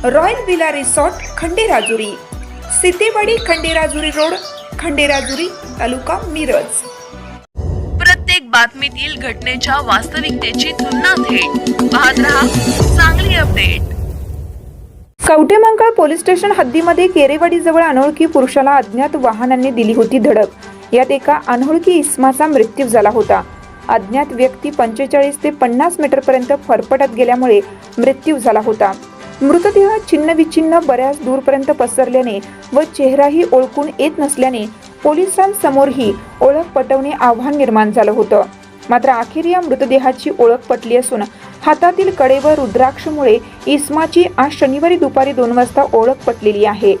Royal villa resort Khanderajuri. Sitewadi Khanderajuri road Khanderajuri taluka Miraj. प्रत्येक बातमीतील घटनेच्या वास्तविकतेची तुलना थेट पाहत रहा चांगली अपडेट. कवठेमंकाळ पोलीस स्टेशन हद्दीमध्ये केरेवाडीजवळ अनोळखी पुरुषाला अज्ञात वाहनांनी दिली होती धडक. यात एका अनोळखी इस्माचा मृत्यू झाला होता. अज्ञात व्यक्ती पंचेचाळीस ते पन्नास मीटरपर्यंत फरफटत गेल्यामुळे मृत्यू झाला होता. मृतदेह छिन्नविच्छिन्न बऱ्याच दूरपर्यंत पसरल्याने व चेहराही ओळखून येत नसल्याने पोलिसांसमोरही ओळख पटवणे आव्हान निर्माण झालं होतं. मात्र अखेर या मृतदेहाची ओळख पटली असून हातातील कडे व रुद्राक्षमुळे इस्माची आज शनिवारी दुपारी दोन वाजता ओळख पटलेली आहे.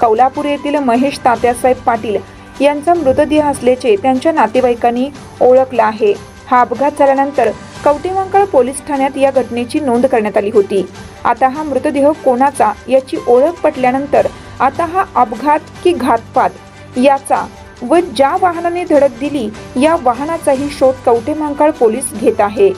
कौलापूर येथील महेश तात्यासाहेब पाटील यांचा मृतदेह असल्याचे त्यांच्या नातेवाईकांनी ओळखला आहे. हा अपघात झाल्यानंतर कवटेमंकाळ पोलीस ठाण्यात या घटनेची नोंद करण्यात आली होती. आता हा मृतदेह कोणाचा याची ओळख पटल्यानंतर आता हा अपघात की घातपात याचा व ज्या वाहनाने धडक दिली या वाहनाचाही शोध कवटेमांकाळ पोलीस घेत आहे.